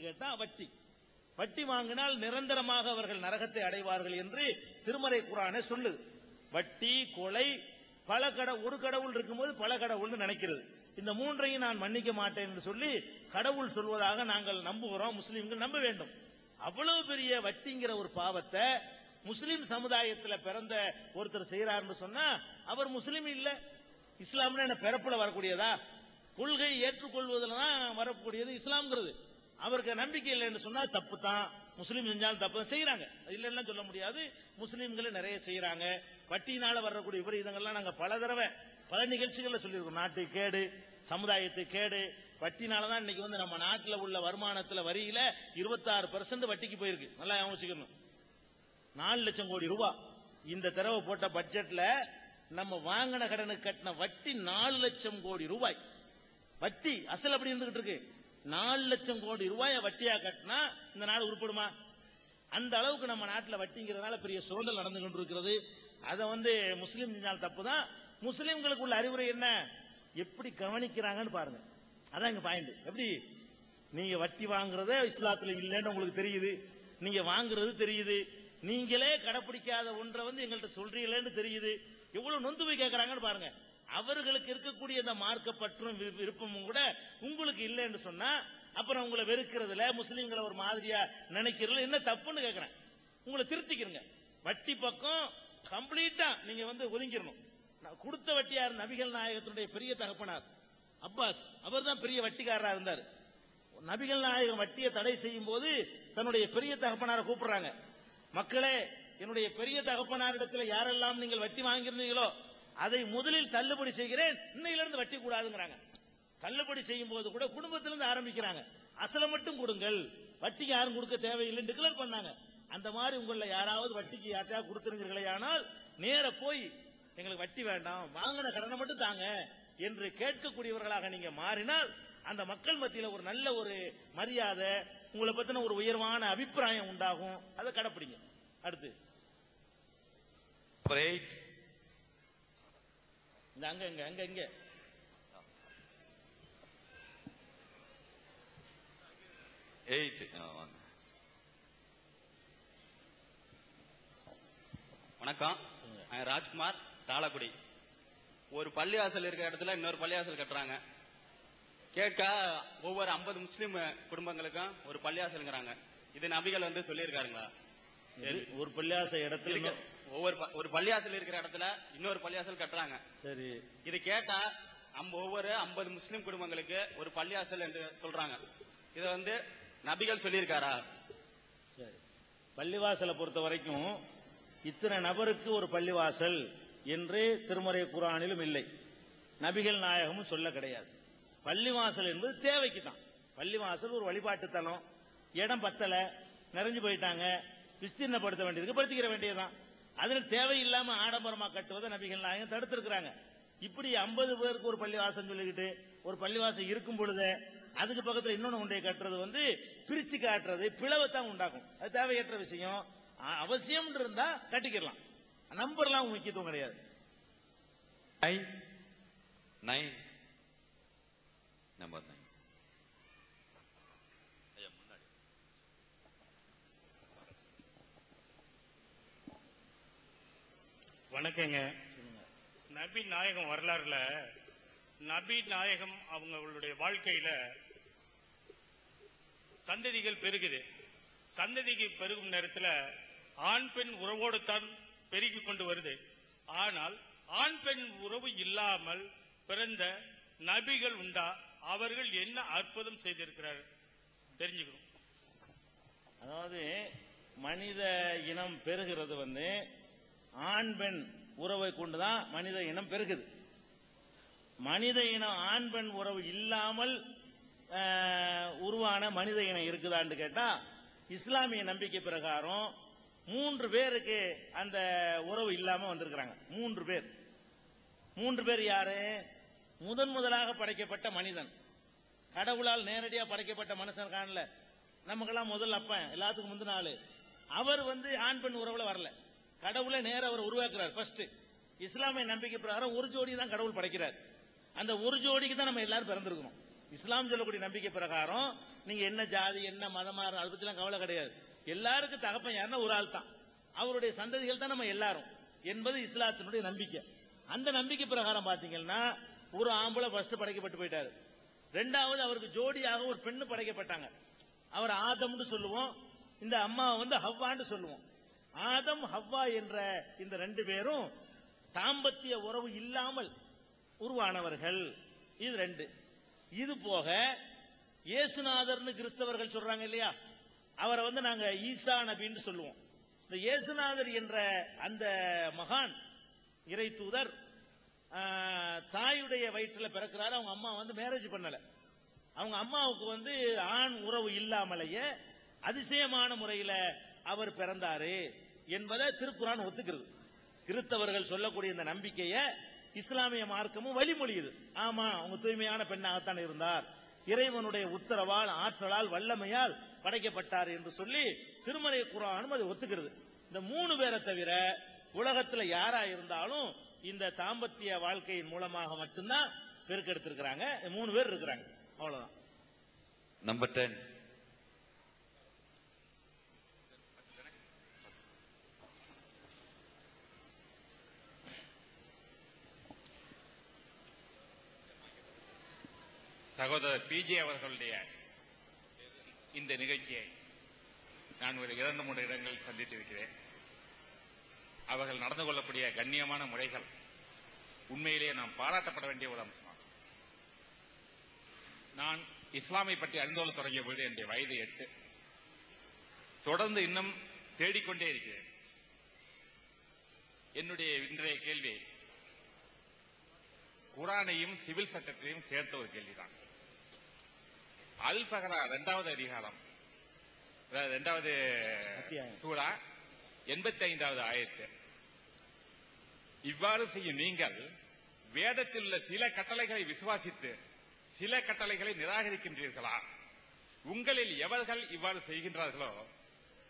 கேட்டா வட்டி. வட்டி வாங்கினால் நிரந்தரமாக அவர்கள் நரகத்தை அடைவார்கள் என்று திருமறை குரானே சொல்லுது. வட்டி கொலை பல கட ஒரு கடவுள் இருக்கும்போது பல கடவுள்னு நினைக்கிறது. இந்த மூன்றையும் நான் மன்னிக்க மாட்டேன் என்று சொல்லி கடவுள் சொல்வதாக நாங்கள் நம்புகிறோம். முஸ்லிம்கள் நம்ப வேண்டும். அவ்வளவு பெரிய வட்டிங்கிற ஒரு பாவத்தை முஸ்லிம் சமுதாயத்துல பிறந்த ஒருத்தர் செய்யறாருன்னு சொன்னா அவர் முஸ்லீம் இல்ல. இஸ்லாம்னா என்ன பிறப்புல வரக்கூடியதா? கொள்கை ஏற்றுக்கொள்வதில் தான் வரக்கூடியது இஸ்லாம்ங்கிறது. அவருக்கு நம்பிக்கை இல்லைன்னு சொன்னா தப்பு தான் முஸ்லீம் செஞ்சாலும் தப்பு தான். செய்யறாங்க இல்லைன்னா சொல்ல முடியாது. முஸ்லீம்கள் நிறைய செய்யறாங்க வட்டியினால வரக்கூடிய விபரீதங்கள்லாம் நாங்க பல தடவை பல நிகழ்ச்சிகள்ல சொல்லியிருக்கோம். நாட்டுக்கு கேடு சமுதாயத்துக்கு கேடு. வட்டினால தான் இன்னைக்கு வந்து நம்ம நாட்டில் உள்ள வருமானத்துல வரியில இருபத்தாறு பெர்சன்ட் வட்டிக்கு போயிருக்கு. நல்லா யோசிக்கணும். நாலு லட்சம் கோடி ரூபாய் இந்த தடவை போட்ட பட்ஜெட்ல நம்ம வாங்கின கடனுக்கு கட்டின வட்டி நாலு லட்சம் கோடி ரூபாய். வட்டி அசல் அப்படி இருந்துகிட்டு இருக்கு. நாலு லட்சம் கோடி ரூபாயை வட்டியா கட்டினா இந்த நாடு உருப்படுமா? அந்த அளவுக்கு நம்ம நாட்டில் வட்டிங்கிறதுனால பெரிய சுரண்டல் நடந்து கொண்டிருக்கிறது. அதை வந்து முஸ்லீம் செஞ்சால் தப்பு தான் முஸ்லீம்களுக்கு உள்ள அறிவுரை என்ன? எப்படி கவனிக்கிறாங்கன்னு பாருங்க. அதான் இங்க பாயிண்ட் எப்படி? நீங்க வட்டி வாங்குறத இஸ்லாத்துல இல்லைன்னு உங்களுக்கு தெரியுது. நீங்க வாங்குறது தெரியுது. நீங்களே கடைப்பிடிக்காத ஒன்றை வந்து எங்கள்கிட்ட சொல்றீங்களேன்னு தெரியுது. எவ்வளவு நொந்து போய் கேட்கறாங்கன்னு பாருங்க. அவர்களுக்கு இருக்கக்கூடிய இந்த மார்க்க பற்றும் விருப்பமும் கூட உங்களுக்கு இல்லைன்னு சொன்னா அப்புறம் உங்களை வெறுக்கிறதுல முஸ்லீம்களை ஒரு மாதிரியா நினைக்கிறதுல என்ன தப்புன்னு கேட்கிறேன் உங்களை திருத்திக்கிறங்க. வட்டி பக்கம் கம்ப்ளீட்டா நீங்க வந்து ஒதுங்கிடணும். நான் கொடுத்த வட்டியார் நபிகள் நாயகத்தினுடைய பெரிய தகப்பனார். அப்பாஸ் அவர் தான் பெரிய வட்டிக்காரரா இருந்தார். நபிகள் நாயகம் வட்டியை தடை செய்யும் போது தன்னுடைய பெரிய தகப்பனாரை கூப்பிடுறாங்க. மக்களே என்னுடைய பெரிய தகப்பனாரிடத்தில் யாரெல்லாம் நீங்கள் வட்டி வாங்கியிருந்தீங்களோ அதை முதலில் தள்ளுபடி செய்கிறேன். இன்னையிலிருந்து வட்டி கூடாதுங்கிறாங்க தள்ளுபடி செய்யும் போது கூட குடும்பத்திலிருந்து ஆரம்பிக்கிறாங்க. அசலை மட்டும் கொடுங்கள். வட்டிக்கு யாரும் கொடுக்க தேவையில்லைன்னு டிக்ளேர் பண்ணாங்க. அந்த மாதிரி உங்களில் யாராவது வட்டிக்கு யார்ட்டையா கொடுத்துருந்தீர்களே ஆனால் நேர போய் எங்களுக்கு வட்டி வேண்டாம் வாங்கின கடனை மட்டும் தாங்க என்று கேட்கக்கூடியவர்களாக நீங்க மாறினால் அந்த மக்கள் மத்தியில ஒரு நல்ல ஒரு மரியாதை உங்களை பத்தின ஒரு உயர்வான அபிப்பிராயம் உண்டாகும். அதை கடைப்பிடிங்க. அடுத்து. இந்த அங்க இங்க அங்க இங்க. வாங்க. வணக்கம். ராஜ்குமார் தாளக்குடி. ஒரு பள்ளிவாசல் இருக்கிற இடத்துல இன்னொரு பள்ளிவாசல் கட்டுறாங்க. கேட்க ஒவ்வொரு 50 முஸ்லீம் குடும்பங்களுக்கும் ஒரு பள்ளிவாசல்ங்கிறாங்க இது நபிகள் வந்து சொல்லியிருக்காருங்களா? ஒரு பள்ளியாச இடத்துல ஒவ்வொரு ஒரு பள்ளிவாசல் இருக்கிற இடத்துல இன்னொரு பள்ளிவாசல் கட்டுறாங்க. சரி. இது கேட்டா அம்ப- ஒவ்வொரு 50 முஸ்லீம் குடும்பங்களுக்கு ஒரு பள்ளிவாசல் என்று சொல்றாங்க. இதை வந்து நபிகள் சொல்லியிருக்காரா? சரி. பள்ளிவாசலை பொறுத்த வரைக்கும் இத்தனை நபருக்கு ஒரு பள்ளிவாசல் என்று திருமறை குரானிலும் இல்லை. நபிகள் நாயகமும் சொல்ல கிடையாது. பள்ளிவாசல் என்பது தேவைக்கு தான். பள்ளிவாசல் ஒரு வழிபாட்டு தலம். இடம் பத்தல. நிறைஞ்சு போயிட்டாங்க. விஸ்தீர்ணப்படுத்த வேண்டியதுக்கு படுத்திக்கிற வேண்டியதுதான். அதில் தேவையில்லாம ஆடம்பரமா கட்டுவதை நபிகள் நாயகம் தடுத்திருக்கிறாங்க. இப்படி 50 பேருக்கு ஒரு பள்ளிவாசம் சொல்லிக்கிட்டு ஒரு பள்ளிவாசம் இருக்கும் பொழுது அதுக்கு பக்கத்துல இன்னொன்று ஒன்றை கட்டுறது வந்து பிரிச்சு காட்டுறது பிளவைத்தான் உண்டாக்கும். அது தேவையற்ற விஷயம். அவசியம் இருந்தா கட்டிக்கிடலாம். நம்பர்லாம் முக்கியத்துவம் கிடையாது. Number nine. வணக்கங்க. நபி நாயகம் வரலாறுல நபி நாயகம் அவங்களுடைய வாழ்க்கையில சந்ததிகள் பெருகுது. சந்ததிக்கு பெருகும் நேரத்துல ஆண் பெண் உறவோடு தான் பெருகி கொண்டு வருது. ஆனால் ஆண் பெண் உறவு இல்லாமல் பிறந்த நபிகள் உண்டா? அவர்கள் என்ன அற்புதம் செய்திருக்கிறார் தெரிஞ்சுக்கணும். அதாவது மனித இனம் பெருகிறது வந்து ஆண் பெண் உறவை கொண்டுதான் மனித இனம் பெருகுது. மனித இனம் ஆண் பெண் உறவு இல்லாமல் உருவான மனித இனம் இருக்குதான்னு கேட்டா இஸ்லாமிய நம்பிக்கை பிரகாரம் மூன்று பேருக்கு அந்த உறவு இல்லாம வந்திருக்கிறாங்க. மூன்று பேர். மூன்று பேர் யாரு? முதன் முதலாக படைக்கப்பட்ட மனிதன். கடவுளால் நேரடியா படைக்கப்பட்ட மனுஷன் காணல. நமக்கெல்லாம் முதல் அப்பன் எல்லாத்துக்கும் முந்தின ஆளு. அவர் வந்து ஆண் பெண் உறவுல வரல. கடவுளை நேர அவர் உருவாக்குறார். ஃபர்ஸ்ட் இஸ்லாமிய நம்பிக்கை பிரகாரம் ஒரு ஜோடி தான் கடவுள் படைக்கிறார். அந்த ஒரு ஜோடிக்கு தான் நம்ம எல்லாரும் பிறந்திருக்கணும். இஸ்லாம் சொல்லக்கூடிய நம்பிக்கை பிரகாரம் நீங்க என்ன ஜாதி என்ன மதமா இரு- அதை பத்திலாம் கவலை கிடையாது. எல்லாருக்கும் தகப்பன் யாருன்னா ஒரு ஆள் தான். அவருடைய சந்ததிகள் தான் நம்ம எல்லாரும் என்பது இஸ்லாத்தினுடைய நம்பிக்கை. அந்த நம்பிக்கை பிரகாரம் பாத்தீங்கன்னா ஒரு ஆம்பளை ஃபர்ஸ்ட் படைக்கப்பட்டு போயிட்டாரு. ரெண்டாவது அவருக்கு ஜோடியாக ஒரு பெண்ணு படைக்கப்பட்டாங்க. அவர் ஆதம்னு சொல்லுவோம் இந்த அம்மாவை வந்து ஹவ்வான்னு சொல்லுவோம். ஆதம் ஹவ்வா என்ற இந்த ரெண்டு பேரும் தாம்பத்திய உறவு இல்லாமல் உருவானவர்கள். இது ரெண்டு. இது போக இயேசுநாதர்னு கிறிஸ்தவர்கள் சொல்றாங்க இல்லையா? அவரை வந்து நாங்க ஈசா நபின்னு சொல்லுவோம். இந்த இயேசுநாதர் என்ற அந்த மகான் இறை தூதர் தாயுடைய வயிற்றில் பிறக்கிறாரு. அவங்க அம்மா வந்து மேரேஜ் பண்ணல. அவங்க அம்மாவுக்கு வந்து ஆண் உறவு இல்லாமலேயே அதிசயமான முறையில் அவர் பிறந்தாரு. என்பதை திருக்குறான் ஒத்துக்கிறது. கிறிஸ்தவர்கள் சொல்லக்கூடிய இந்த நம்பிக்கையை இஸ்லாமிய மார்க்கமும் வழிமொழியுது. ஆமா அவங்க தூய்மையான பெண்ணாகத்தான் இருந்தார். இறைவனுடைய உத்தரவால் ஆற்றலால் வல்லமையால் படைக்கப்பட்டார் என்று சொல்லி திருமலை குரானும் அதை ஒத்துக்கிறது. இந்த மூணு பேரை தவிர உலகத்துல யாரா இருந்தாலும் இந்த தாம்பத்திய வாழ்க்கையின் மூலமாக மட்டும்தான் பெருக்கெடுத்திருக்கிறாங்க. மூணு பேர் இருக்கிறாங்க. அவ்வளவுதான். நம்பர் டென் சகோதரர் பிஜே அவர்களுடைய இந்த நிகழ்ச்சியை நான் ஒரு இரண்டு மூன்று இடங்களில் சந்தித்திருக்கிறேன் அவர்கள் நடந்து கொள்ளக்கூடிய கண்ணியமான முறைகள் உண்மையிலேயே நாம் பாராட்டப்பட வேண்டிய ஒரு அம்சமாகும். நான் இஸ்லாமை பற்றி அறிந்து கொள்ள தொடங்கிய பொழுது என்னுடைய வயது எட்டு. தொடர்ந்து இன்னும் தேடிக்கொண்டே இருக்கிறேன். என்னுடைய இன்றைய கேள்வி குரானையும் சிவில் சட்டத்தையும் சேர்த்த ஒரு கேள்விதான். அல் பகரா இரண்டாவது அதிகாரம். அத்தியாயம். சூரா எண்பத்தி ஐந்தாவது ஆயத்து. இவ்வாறு செய்யும் நீங்கள் வேதத்தில் உள்ள சில கட்டளைகளை விசுவாசித்து சில கட்டளைகளை நிராகரிக்கின்றீர்களா? உங்களில் எவர்கள் இவ்வாறு செய்கின்றார்களோ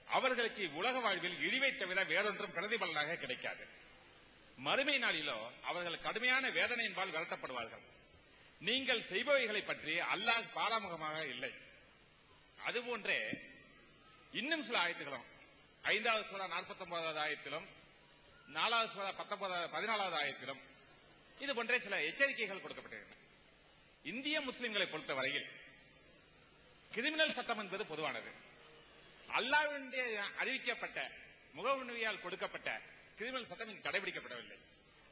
அவர்களுக்கு உலக வாழ்வில் இழிவை தவிர வேறொன்றும் பிரதிபலனாக கிடைக்காது. மறுமை நாளிலோ அவர்கள் கடுமையான வேதனையின்பால் வருத்தப்படுவார்கள் நீங்கள் செய்பவைகளை பற்றி அல்லாஹ் பாராமுகமாக இல்லை. அதுபோன்றே இன்னும் சில ஆயத்துகளும் ஐந்தாவது சூறா நாற்பத்தி ஒன்பதாவது ஆயத்திலும் நாலாவது சூறா பத்தொன்பதாவது பதினாலாவது ஆயத்திலும் இது போன்றே சில எச்சரிக்கைகள் கொடுக்கப்பட்டிருக்கின்றன. இந்திய முஸ்லிம்களை பொறுத்த வரையில் கிரிமினல் சட்டம் என்பது பொதுவானது. அல்லாவினுடைய அறிவிக்கப்பட்ட முகவுணவியால் கொடுக்கப்பட்ட கிரிமினல் சட்டம் கடைபிடிக்கப்படவில்லை.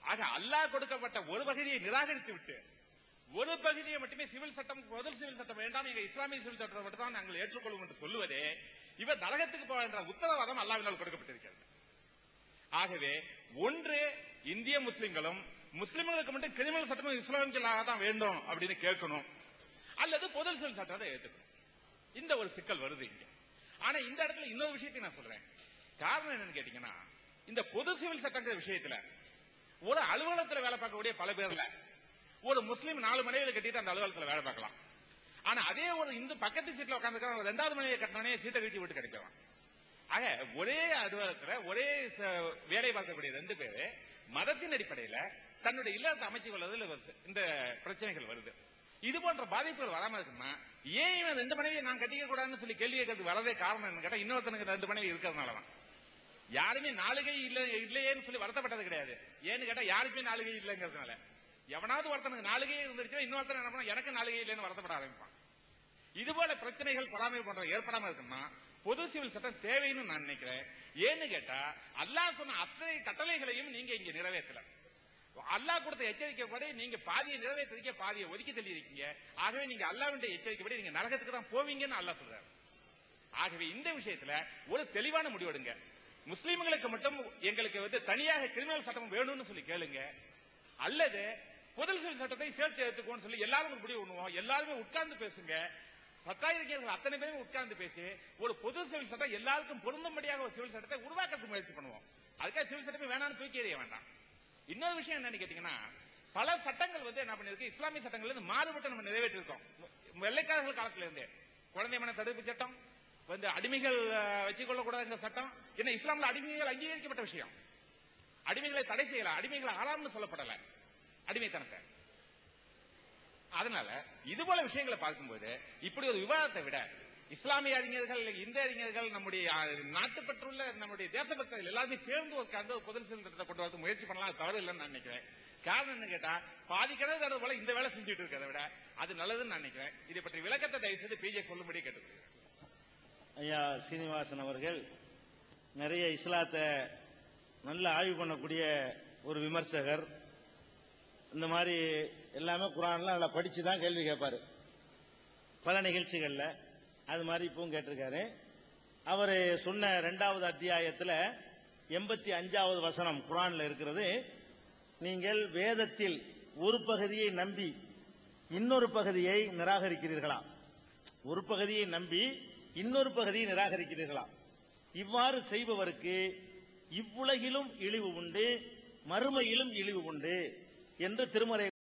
ஆக அல்லாஹ் கொடுக்கப்பட்ட ஒரு பகுதியை நிராகரித்து விட்டு ஒரு பகுதியை மட்டுமே சிவில் சட்டம் முதல் சிவில் சட்டம் வேண்டாம் எங்க இஸ்லாமிய சிவில் சட்டத்தை மட்டும் தான் நாங்கள் ஏற்றுக்கொள்வோம் என்று சொல்லுவதே இவர் நரகத்துக்கு போக என்ற உத்தரவாதம் அல்லாவினால் கொடுக்கப்பட்டிருக்கிறது. ஆகவே ஒன்று இந்திய முஸ்லிம்களும் முஸ்லிம்களுக்கு மட்டும் கிரிமினல் சட்டம் இஸ்லாமியலாக தான் வேண்டும் அப்படின்னு கேட்கணும். அல்லது பொது சிவில் சட்டத்தை ஏற்றுக்கணும் இந்த ஒரு சிக்கல் வருது இங்க. ஆனா இந்த இடத்துல இன்னொரு விஷயத்தை நான் சொல்றேன். காரணம் என்னன்னு கேட்டீங்கன்னா இந்த பொது சிவில் சட்டங்கிற விஷயத்துல ஒரு அலுவலகத்துல வேலை பார்க்கக்கூடிய பல பேர்ல ஒரு முஸ்லீம் நாலு மனைவியில கட்டிட்டு அந்த அலுவலகத்துல வேலை பார்க்கலாம். ஆனா அதே ஒரு இந்து பக்கத்து சீட்ல உட்காந்துருக்க ரெண்டாவது மனைவியை கட்டினே சீட்டை கழிச்சு விட்டு கிடைக்கலாம். ஆக ஒரே அலுவலகத்துல ஒரே ச- வேலை பார்க்கக்கூடிய ரெண்டு பேரு மதத்தின் அடிப்படையில தன்னுடைய இல்லத்தை அமைச்சு கொள்வதில் வருது. இந்த பிரச்சனைகள் வருது. இது போன்ற பாதிப்புகள் வராம இருக்குன்னா ஏன் இவன் ரெண்டு மனைவியை நான் கட்டிக்க கூடாதுன்னு சொல்லி கேள்வி கேட்கறது வரதே காரணம் என்னன்னு கேட்டா இன்னொருத்தனுக்கு ரெண்டு மனைவி இருக்கிறதுனாலதான். யாருமே நாலுகை இல்ல இல்லையேன்னு சொல்லி வருத்தப்பட்டது கிடையாது. ஏன்னு கேட்டா யாருக்குமே நாலுகை இல்லைங்கிறதுனால. எவனாவது ஒருத்தனுக்கு நாளிகை இருந்துச்சுன்னா இன்னொருத்தன் என்ன பண்ணா எனக்கு நாளிகை இல்லைன்னு வருத்தப்பட ஆரம்பிப்பான். இது போல பிரச்சனைகள் பொறாமை போன்ற ஏற்படாம இருக்குன்னா பொது சிவில் சட்டம் தேவைன்னு நான் நினைக்கிறேன். ஏன்னு கேட்டா அல்லாஹ் சொன்ன அத்தனை கட்டளைகளையும் நீங்க இங்க நிறைவேற்றல. அல்லாஹ் கொடுத்த எச்சரிக்கைப்படி நீங்க பாதியை நிறைவேற்றிருக்க பாதியை ஒதுக்கி தள்ளியிருக்கீங்க. ஆகவே நீங்க அல்லாஹ்வுடைய எச்சரிக்கைப்படி நீங்க நரகத்துக்கு தான் போவீங்கன்னு அல்லாஹ் சொல்றாரு. ஆகவே இந்த விஷயத்துல ஒரு தெளிவான முடிவெடுங்க முஸ்லீம்களுக்கு மட்டும் எங்களுக்கு வந்து தனியாக கிரிமினல் சட்டம் வேணும்னு சொல்லி கேளுங்க. அல்லது பொது சட்டத்தை சேர்த்து எடுத்துக்கோன்னு சொல்லி எல்லாரும் ஒரு முடிவு பண்ணுவோம் எல்லாருமே உட்கார்ந்து பேசுங்க. சட்டாயிருக்கைகள் அத்தனை பேரும் உட்கார்ந்து பேசி ஒரு பொது சிவில் சட்டம் எல்லாருக்கும் பொருந்தும்படியாக ஒரு சிவில் சட்டத்தை உருவாக்கிறதுக்கு முயற்சி பண்ணுவோம். அதுக்காக சிவில் சட்டமே வேணாம்னு தூக்கி எறிய வேண்டாம். இன்னொரு விஷயம் என்னன்னு கேட்டீங்கன்னா பல சட்டங்கள் வந்து என்ன பண்ணிருக்கு இஸ்லாமிய சட்டங்கள்ல இருந்து மாறுபட்டு நம்ம நிறைவேற்றிருக்கோம். வெள்ளைக்காரர்கள் காலத்துல இருந்தே குழந்தை மன தடுப்பு சட்டம் வந்து அடிமைகள் அஹ், வச்சுக்கொள்ள கூடாதுங்கிற சட்டம் என்ன இஸ்லாம்ல அடிமைகள் அங்கீகரிக்கப்பட்ட விஷயம். அடிமைகளை தடை செய்யல. அடிமைகளை ஆளாம்னு சொல்லப்படல. அடிமைத்தனத்தை. அதனால இது போல விஷயங்களை பார்க்கும்போது இப்படி ஒரு விவாதத்தை விட இஸ்லாமிய அறிஞர்கள் இந்திய அறிஞர்கள் நம்முடைய நாட்டு பெற்றுள்ள நம்முடைய தேசபக்தர்கள் எல்லாருமே சேர்ந்து உட்கார்ந்து ஒரு பொது திட்டத்தை கொண்டு வரது முயற்சி பண்ணலாம் தவறு இல்லைன்னு நான் நினைக்கிறேன். காரணம் என்ன கேட்டா பாதி கிணறு தடவை போல இந்த வேலை செஞ்சுட்டு இருக்கிறத விட அது நல்லதுன்னு நான் நினைக்கிறேன். இதை பற்றி விளக்கத்தை தயவு செய்து பிஜே சொல்லும்படி கேட்டுக்கொள்கிறேன். ஐயா சீனிவாசன் அவர்கள் நிறைய இஸ்லாத்தை நல்ல ஆய்வு பண்ணக்கூடிய ஒரு விமர்சகர். இந்த மாதிரி எல்லாமே குரான்லாம் நல்லா படித்து தான் கேள்வி கேட்பார். பல நிகழ்ச்சிகளில் அது மாதிரி இப்பவும் கேட்டிருக்காரு. அவர் சொன்ன ரெண்டாவது அத்தியாயத்தில் எண்பத்தி அஞ்சாவது வசனம் குரானில் இருக்கிறது. நீங்கள் வேதத்தில் ஒரு பகுதியை நம்பி இன்னொரு பகுதியை நிராகரிக்கிறீர்களா? ஒரு பகுதியை நம்பி இன்னொரு பகுதியை நிராகரிக்கிறீர்களா? இவ்வாறு செய்பவருக்கு இவ்வுலகிலும் இழிவு உண்டு மறுமையிலும் இழிவு உண்டு. என்று திருமறை